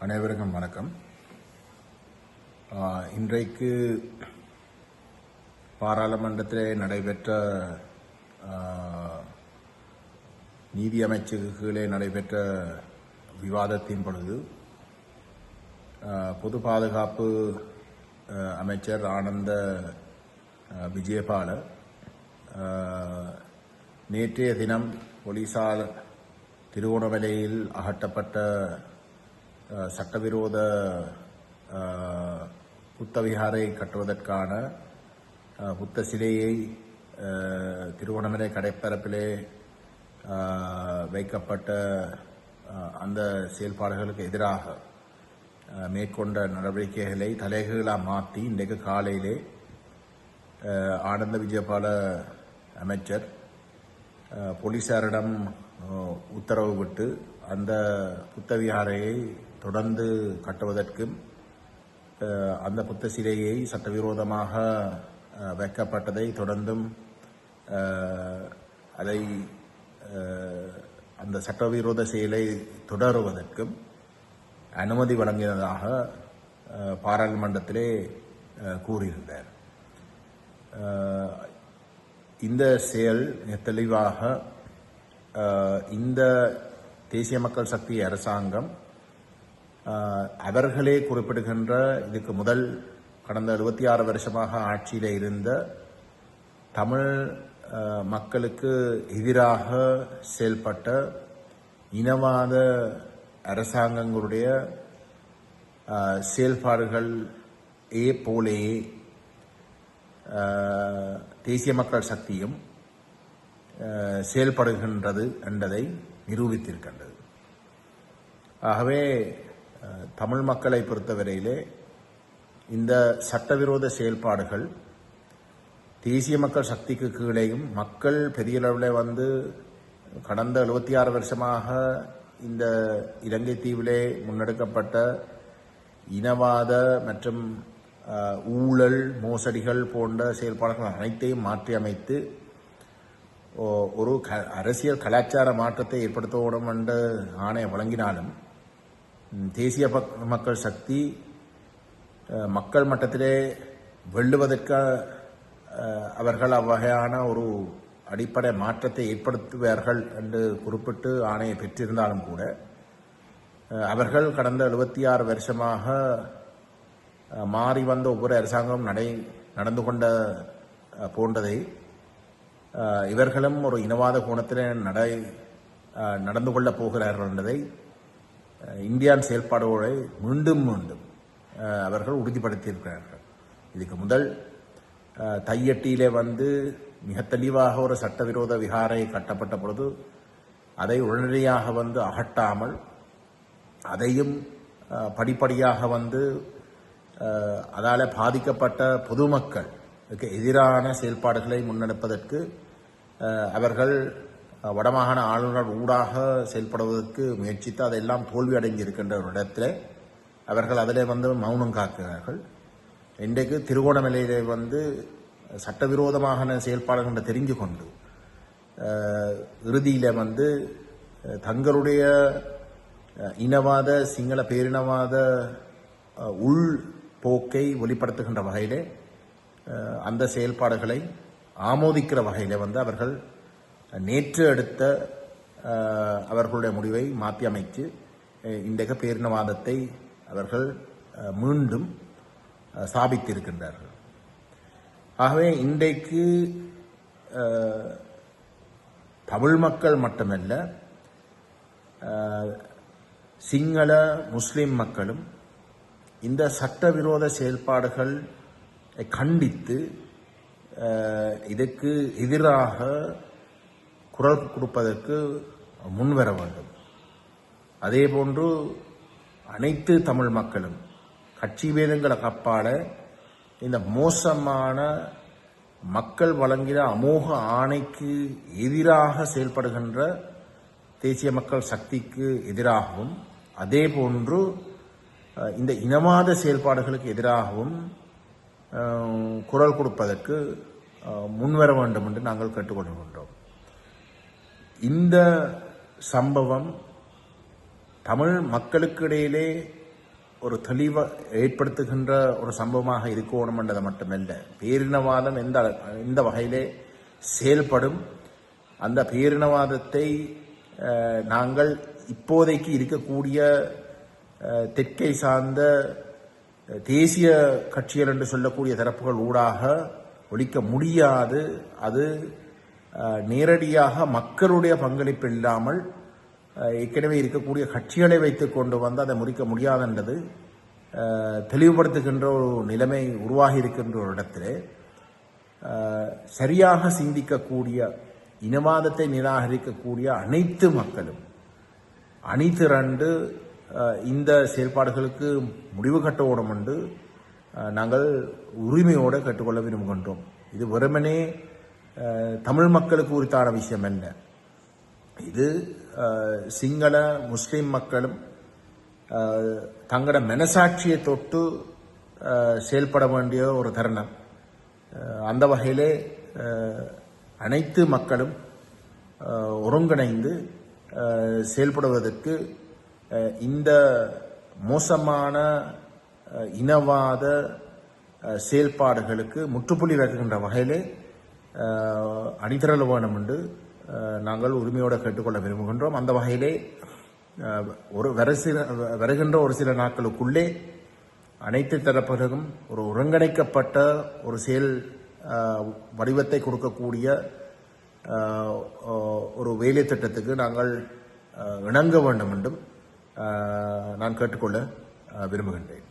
அனைவருக்கும் வணக்கம். இன்றைக்கு பாராளுமன்றத்திலே நடைபெற்ற ஆஹ், நீதி அமைச்சுக்கு கீழே நடைபெற்ற விவாதத்தின் பொழுது பொது பாதுகாப்பு அமைச்சர் ஆனந்த விஜயபால நேற்றைய தினம் போலீசார் திருவோணமலையில் அகட்டப்பட்ட சட்டவிரோத புத்தவிகாரை புத்த விகாரை கட்டுவதற்கான புத்த சிலையை திருவண்ணாமலை கடைப்பரப்பிலே வைக்கப்பட்ட அந்த செயல்பாடுகளுக்கு எதிராக மேற்கொண்ட நடவடிக்கைகளை தலைகளாக மாற்றி இன்றைக்கு காலையிலே ஆனந்த விஜயபால அமைச்சர் போலீசாரிடம் உத்தரவு விட்டு அந்த புத்த விகாரையை தொடர்ந்து கட்டுவதற்கும் அந்த புத்த சிலையை சட்டவிரோதமாக வைக்கப்பட்டதை தொடர்ந்தும் அதை அந்த சட்டவிரோத செயலை தொடருவதற்கும் அனுமதி வழங்கினதாக பாராளுமன்றத்திலே கூறியிருந்தார். இந்த செயல் மிக தெளிவாக இந்த தேசிய மக்கள் சக்தி அரசாங்கம் அவர்களே குறிப்பிடுகின்ற இதுக்கு முதல் கடந்த 76 ஆறு வருஷமாக ஆட்சியில் இருந்த தமிழ் மக்களுக்கு எதிராக செயல்பட்ட இனவாத அரசாங்கங்களுடைய அஹ், செயல்பாடுகள் ஏ போலேயே தேசிய மக்கள் சக்தியும் செயல்படுகின்றது என்பதை நிரூபித்திருக்கின்றது. ஆகவே தமிழ் மக்களை பொறுத்தவரையிலே இந்த சட்டவிரோத செயல்பாடுகள் தேசிய மக்கள் சக்திக்கு கீழேயும் மக்கள் பெரிய அளவில் வந்து கடந்த 76 ஆறு வருஷமாக இந்த இலங்கை தீவிலே முன்னெடுக்கப்பட்ட இனவாத மற்றும் ஊழல் மோசடிகள் போன்ற செயல்பாடுகள் அனைத்தையும் மாற்றி அமைத்து ஓ- ஒரு க- அரசியல் கலாச்சார மாற்றத்தை ஏற்படுத்தவும் என்ற ஆணையம் வழங்கினாலும் தேசிய பக்- மக்கள் சக்தி மக்கள் மட்டத்திலே வெல்லுவதற்கு அவர்கள் அவ்வகையான ஒரு அடிப்படை மாற்றத்தை ஏற்படுத்துவார்கள் என்று குறிப்பிட்டு ஆணையை பெற்றிருந்தாலும் கூட அவர்கள் கடந்த 76 ஆறு வருஷமாக மாறி வந்த ஒவ்வொரு அரசாங்கமும் நடை நடந்து கொண்ட போன்றதை இவர்களும் ஒரு இனவாத கோணத்தில் நடை நடந்து கொள்ளப் போகிறார்கள் என்பதை இந்தியான் செயல்பாடுகளை மீண்டும் மீண்டும் அவர்கள் உறுதிப்படுத்தியிருக்கிறார்கள். இதுக்கு முதல் தையட்டியிலே வந்து மிக தெளிவாக ஒரு சட்டவிரோத விகாரை கட்டப்பட்ட பொழுது அதை உடனடியாக வந்து அகட்டாமல் அதையும் படிப்படியாக வந்து அதால் பாதிக்கப்பட்ட பொதுமக்களுக்கு எதிரான செயல்பாடுகளை முன்னெடுப்பதற்கு அவர்கள் வடமாகாண ஆளுநர் ஊடாக செயல்படுவதற்கு முயற்சித்து அதெல்லாம் தோல்வி அடைஞ்சிருக்கின்ற ஒரு இடத்துல அவர்கள் அதிலே வந்து மௌனம் காக்கிறார்கள். இன்றைக்கு திருகோணமலையிலே வந்து சட்டவிரோதமான செயல்பாடுகள் என்று தெரிஞ்சு கொண்டு இறுதியில் வந்து தங்களுடைய இனவாத சிங்கள பேரினவாத உள் போக்கை வெளிப்படுத்துகின்ற வகையிலே அந்த செயல்பாடுகளை ஆமோதிக்கிற வகையில் வந்து அவர்கள் நேற்று எடுத்த அவர்களுடைய முடிவை மாற்றி அமைத்து இன்றைக்கு பேரினவாதத்தை அவர்கள் மீண்டும் சாபித்திருக்கின்றார்கள். ஆகவே இன்றைக்கு தமிழ் மக்கள் மட்டுமல்ல சிங்கள முஸ்லிம் மக்களும் இந்த சட்டவிரோத செயல்பாடுகள் கண்டித்து இதுக்கு இதற்கு எதிராக குரல் கொடுப்பதற்கு முன்வர வேண்டும். அதேபோன்று அனைத்து தமிழ் மக்களும் கட்சி வேதங்களுக்கு அப்பால இந்த மோசமான மக்கள் வழங்கின அமோக ஆணைக்கு எதிராக செயல்படுகின்ற தேசிய மக்கள் சக்திக்கு எதிராகவும் அதே போன்று இந்த இனவாத செயல்பாடுகளுக்கு எதிராகவும் குரல் கொடுப்பதற்கு முன்வர வேண்டும் என்று நாங்கள் கேட்டுக்கொள்கின்றோம். இந்த சம்பவம் தமிழ் மக்களுக்கு இடையிலே ஒரு தெளிவை ஏற்படுத்துகின்ற ஒரு சம்பவமாக இருக்கணும் என்றது மட்டுமல்ல. பேரினவாதம் எந்த எந்த வகையிலே செயல்படும் அந்த பேரினவாதத்தை நாங்கள் இப்போதைக்கு இருக்கக்கூடிய தெற்கை சார்ந்த தேசிய கட்சிகள் என்று சொல்லக்கூடிய தரப்புகள் ஊடாக ஒழிக்க முடியாது. அது நேரடியாக மக்களுடைய பங்களிப்பு இல்லாமல் ஏற்கனவே இருக்கக்கூடிய கட்சிகளை வைத்து கொண்டு வந்து அதை முறிக்க முடியாதென்றது தெளிவுபடுத்துகின்ற ஒரு நிலைமை உருவாகி இருக்கின்ற ஒரு இடத்திலே சரியாக சிந்திக்கக்கூடிய இனவாதத்தை நிராகரிக்கக்கூடிய அனைத்து மக்களும் அணிதிரண்டு அஹ், இந்த செயல்பாடுகளுக்கு முடிவு கட்டவோடும் என்று நாங்கள் உரிமையோடு கற்றுக்கொள்ள விரும்புகின்றோம். இது வெறுமனே தமிழ் மக்களுக்கு உரித்தான விஷயம் என்ன? இது சிங்கள முஸ்லிம் மக்களும் தங்களோட மனசாட்சியை தொட்டு செயல்பட வேண்டிய ஒரு தருணம். அந்த வகையிலே அனைத்து மக்களும் ஒருங்கிணைந்து செயல்படுவதற்கு இந்த மோசமான இனவாத செயல்பாடுகளுக்கு முற்றுப்புள்ளி வைக்கின்ற வகையிலே அணிதிரள வேணும் என்று நாங்கள் உரிமையோடு கேட்டுக்கொள்ள விரும்புகின்றோம். அந்த வகையிலே அஹ், ஒரு வருசில வருகின்ற ஒரு சில நாட்களுக்குள்ளே அனைத்து தரப்பினரும் ஒரு ஒருங்கிணைக்கப்பட்ட ஒரு செயல் வடிவத்தை கொடுக்கக்கூடிய ஒரு வேலை திட்டத்துக்கு நாங்கள் இணங்க வேண்டும் என்றும் நான் கேட்டுக்கொள்ள விரும்புகின்றேன்.